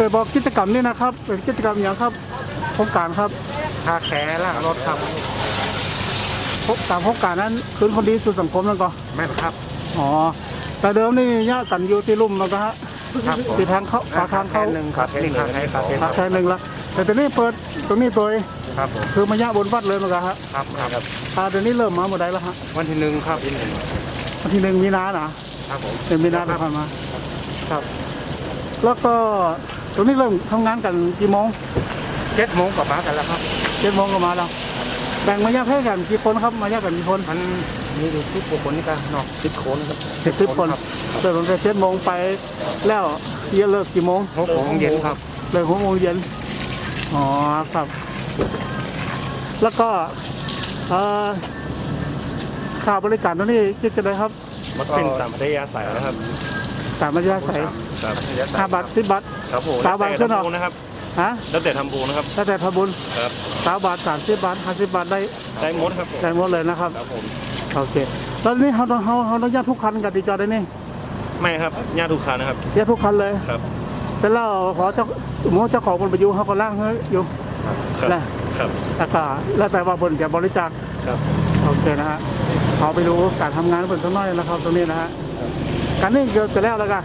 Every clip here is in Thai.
เคยบอกกิจกรรมนี่นะครับ เป็นกิจกรรมอย่างครับโครงการครับคาแคร์ล่างรถครับพบตามโครงการนั้นคืนคนดีสู่สังคมนั่นก็แม่นครับอ๋อแต่เดิมนี่ญาติกันอยู่ที่ลุ่มแล้วก็ฮะครับผมที่ทางเขาปากทางเข้าหนึ่งครับนี่คาแคร์คาแคร์ปากทางหนึ่งละแต่ตอนนี้เปิดตรงนี้ตัวเองครับผมคือมาญาบนวัดเลยมั้งครับครับครับอ่าเดี๋ยวนี้เริ่มมาหมดได้แล้วฮะวันที่หนึ่งครับที่หนึ่งวันที่หนึ่งมีนาหนาครับผมเดือนมีนาที่ผ่านมาครับ แล้วก็ ตรงนี้เริ่มทำงานกันกี่โมงเจ็ดโมงกว่ามากันแล้วครับ เจ็ดโมงก็มาแล้วแบ่งมาแยกให้กันกี่คนครับ มาแยกกันกี่คนมันมีอยู่ทุกกว่าคนนี่ก็เนาะสิบคนครับสิบสิบคนรับเริ่มตั้งแต่เจ็ดโมงไปแล้วเย็นเลิกกี่โมงหกโมงเย็นครับเลิกหกโมงเย็นอ๋อครับ แล้วก็เอ่อค่าบริการตรงนี้คิดกันเลยครับ มันเป็นตามพัทยาศัยนะครับ สามระยะใส่ครับห้าบาทสิบบาทครับผมสามบาทแล้วขึ้แต่นเหรอทำบุญนะครับฮะแล้วแต่ทำบุญนะครับแล้วแต่ทำบุญครับสามบาทสามสิบบาทห้าสิบบาทได้ได้หมดครับผมได้หมดเลยนะครับครับผมโอเคตอนนี้เขาต้องเขาเขาต้องแยกทุกคันกับตีจอได้นี่ไม่ครับญาติทุกคานะครับแยกทุกคันเลยครับเสร็จแล้วขอเจ้าสมมติเจ้าของบนประยุเขาก็ล่างให้อยู่ครับนะครับแล้วก็แล้วแต่ว่าบนจะบริจาคครับโอเคนะฮะเอาไปดูการทำงานบนสักหน่อยนะครับ ตรงนี้นะฮะ การนี่เกือบจะแล้วแล้วกัน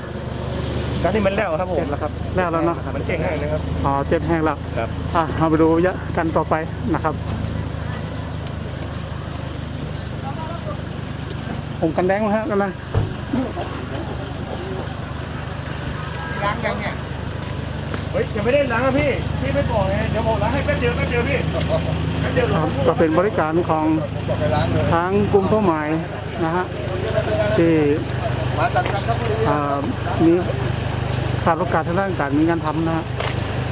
การที่มันแล้วครับผมเจ็ดแล้วครับแล้วแล้วเนาะมันเจ๊งง่ายนะครับ อ๋อเจ็ดแห้งแล้วครับ อะเอาไปดูยะกันต่อไปนะครับผมกันแดงนะฮะกันนะล้างยังเนี่ยเฮ้ยยังไม่ได้ล้างอะพี่พี่ไม่บอกไงเดี๋ยวผมล้างให้แป๊บเดียวแป๊บเดียวพี่แป๊บเดียวครับก็เป็นบริการของบอกไปล้างเลยทางกลุ่มเป้าหมายนะฮะที่ มาจากจันทบุรีเอ่อมีขาดโอกาสทางด้านการมีงานทำนะฮะ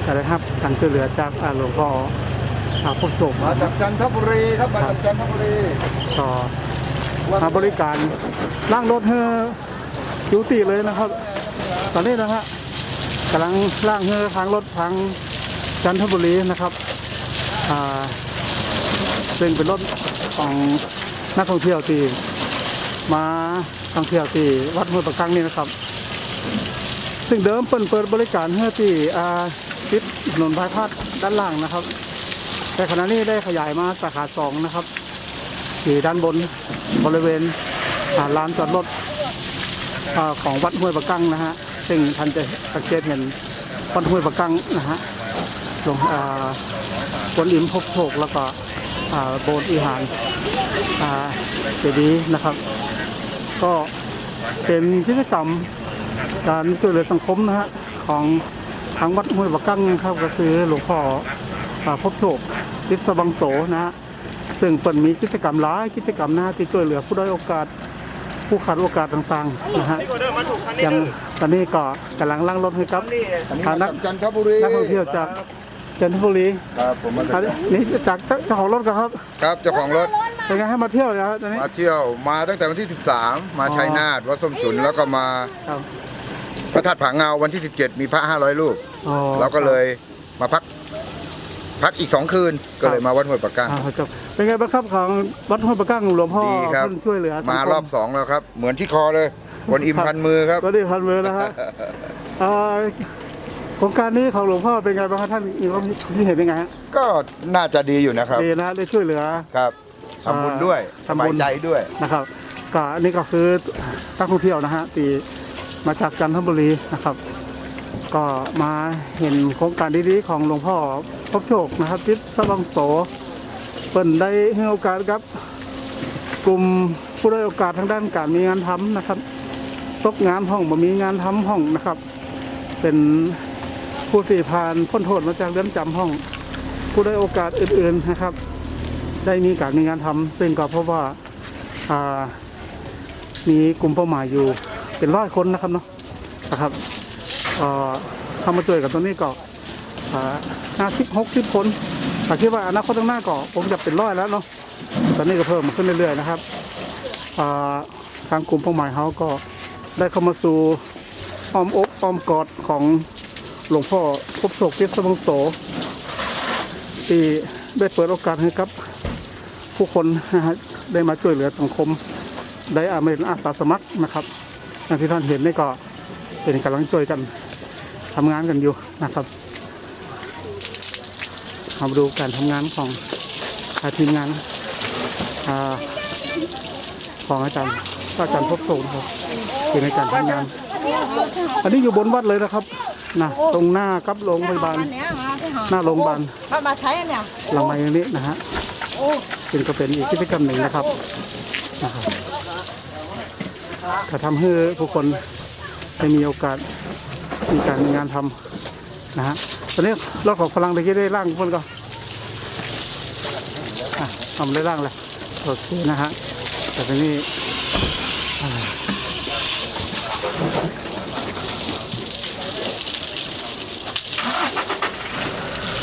แต่ได้รับการช่วยเหลือจากอ่าหลวงพ่ออ่าพบโศกมานะคจารับกจันทบุรีครับมาจากจันทบุรีต่อมาบริการล่างรถเฮอยูตีเลยนะครับ ตอนนี้นะฮะกำลังล่างเฮอทางรถทางจันทบุรีนะครับอ่าซึ่งเป็นรถของนักท่องเที่ยวที่ มาท่องเที่ยวที่วัดห้วยประกังนี่นะครับ ซึ่งเดิมเปิดเปิดบริการเพื่อที่อ่าติดถนนพายพาดด้านล่างนะครับ แต่ขณะนี้ได้ขยายมาสาขาสองนะครับที่ด้านบนบริเวณาลานจอดรถอของวัดห้วยประกังนะฮะซึ่งท่านจะสังเกตเห็นวัดห้วยประกังนะฮะหลวงอ่าบนอิมพบโชคแล้วก็อ่าโบสถ์อีหานอ่าเจดีย์นะครับ ก็เป็นกิจกรรมการช่วยเหลือสังคมนะฮะของทางวัดห้วยบักกั้งนะครับ ก็คือหลวงพ่ออ่าพบโชคทิศบังโสนะฮะซึ่งเปิดมีกิจกรรมหลายกิจกรรมนะฮะที่ช่วยเหลือผู้ด้อยโอกาสผู้ขาดโอกาสต่างๆนะฮะนี่ก็เดินมาถูกคันนี้ยังเด้อตอนนี้ก็กำลังล่างรถให้ครับนี่อันนี้อ่ามานักจากจันทบุรีนักท่องเที่ยวจากจันทบุรีครับผมมาจาอักนนี้จากเจ้าของรถกันครับ ครับเจ้าของรถ เป็นไงให้มาเที่ยวนะครับตอนนี้มาเที่ยวมาตั้งแต่วันที่ 13 มาชัยนาทวัดส้มฉุนแล้วก็มาครับพระธาตุผาเงาวันที่ 17 มีพระ500รูปอ๋อเราก็เลยมาพัก พักอีก2คืนก็เลยมาวัดห้วยปากก้างอ่าครับเป็นไงบ้างครับของวัดห้วยประกั้งหลวงพ่อดีครับเพิ่นช่วยเหลือสังค มารอบ2แล้วครับ เหมือนที่คอเลยคนอิมพันมือครับ ก็ได้พันมือนะฮะเอ่อโครงการนี้ของหลวงพ่อเป็นไงบ้างครับท่านมีความคิดเห็นยังไงฮะก็น่าจะดีอยู่นะครับ ดีนะได้ช่วยเหลือ ครับ ทำบุญด้วยอ่าสบายใจด้วยนะครับก็อันนี้ก็คือนักท่องเที่ยวนะฮะที่มาจากจันทบุรีนะครับ ก็มาเห็นโครงการดีๆของหลวงพ่อพบโชคนะครับทิศสวังโสเปิ่นได้ให้โอกาสครับ กลุ่มผู้ได้อยโอกาสทางด้านการมีงานทำนะครับ ตกงานห้องบ่มีงานทำห้องนะครับ เป็นผู้ที่ผ่านพ้นโทษมาจากเรือนจำห้อง ผู้ได้อยโอกาสอื่นๆนะครับ ได้มีการมีงานทำซึ่งก็เพราะว่าามีกลุ่มเป้าหมายอยู่เป็นร้อยคนนะครับเนาะนะครับเอ่อเข้ามาช่วยกับตรงนี้ก็ห้าสิบหกสิบคนแต่คิดว่าอนาคตข้างหน้าก็คงจะเป็นร้อยแล้วเนาะตอนนี้ก็เพิ่มขึ้นเรื่อยๆนะครับาทางกลุ่มเป้าหมายเขาก็ได้เข้ามาสู่อ้อมอกอ้อมกอดของหลวงพ่อพบโศกเทศบังโสที่ได้เปิดโอกาสให้กับ ผู้คนนะฮะได้มาช่วยเหลือสังคม ได้อามาเป็นอาสาสมัครนะครับอย่างที่ท่านเห็นนี่ก็เป็นกำลังช่วยกันทำงานกันอยู่นะครับมาดูการทำงานของอาทีมงานอาของอาจารย์อาจารย์พบโสนะครับอยู่ในการทำงาน อันนี้อยู่บนวัดเลยนะครับนะตรงหน้ากับโรงพยาบาลอันเนี้ยมาที่หาหน้าโรงพยาบาลมามาใช้อันเนี่ยหลังไม้ตรงนี้นะฮะ ซึ่งก็เป็นอีกกิจกรรมหนึ่งนะครับนะครับจะทำให้ผู้คนได้มีโอกาสมีการมีงานทำนะฮะตอนนี้รถของพลังตะกี้ได้ร่างคนก็อะทำได้ร่างแล้วโอเคนะฮะแต่ทีนี้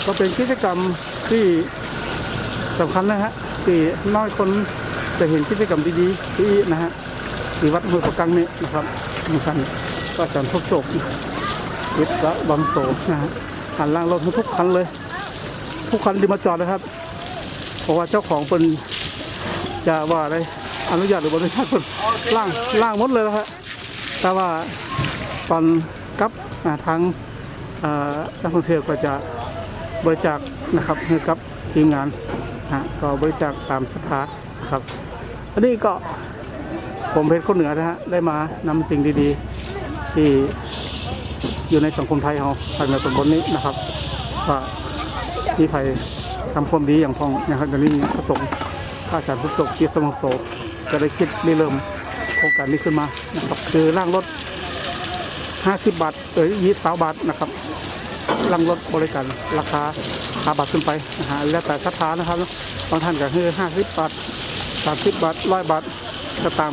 ก็เป็นกิจกรรมที่สำคัญนะฮะ ที่น้อยคนจะเห็นกิจกรรมดีๆที่นะฮะที่วัดห้วยประกังนี่นะครับสำคัญก็จารย์ทุกโศกวิทย์ละบางโสนะฮะหันล่างรถทุกคันเลย ทุกคันที่มาจอดนะครับ เพราะว่าเจ้าของเป็นจะว่าอะไรอนุญาตหรือไม่อนุญาตเป็นล่างล่างหมดเลยนะฮะแต่ว่าตอนกับทางนักท่องเที่ยวก็จะบริจาคนะครับให้กับทีมงาน นะฮะก็บริจาคตามศรัทธานครับอันนี้ก็ผมเพชรคนเหนือนะฮะได้มานำสิ่งดีๆ ที่อยู่ในสังคมไทยเราภายในตำบลนี้นะครับว่ามีใครทำความดีอย่างพองนะครับอย่านี้ประสงค์พระอาจารย์พุทธศกเกียรติสมังโสจะได้คิดริเริ่มโครงการนี้ขึ้นมานะครับคือร่างรถ 50 บาทเอ้ยยี่สิบสาบาทนะครับ ร่างรถบริการราคา5บาทขึ้นไปนะฮะแล้วแต่ศรัทธานะครับบางท่านก็คือ50บบาท30บบาทร้อยบาทก็ตาม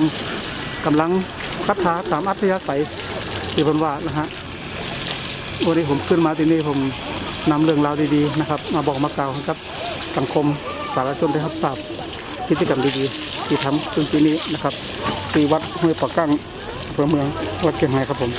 กำลังศรัทธาตามอัธยาศัยที่เพิ่นว่านะฮะวันนี้ผมขึ้นมาที่นี่ผมนำเรื่องราวดีๆนะครับ มาบอกมากล่าวให้กับสังคมสาธารณชนได้รับทราบกิจกรรมดีๆที่ทำขึ้นที่นี้นะครับที่วัดห้วยปะกั้งอำเภอเมืองวัดเชียงรายครับผม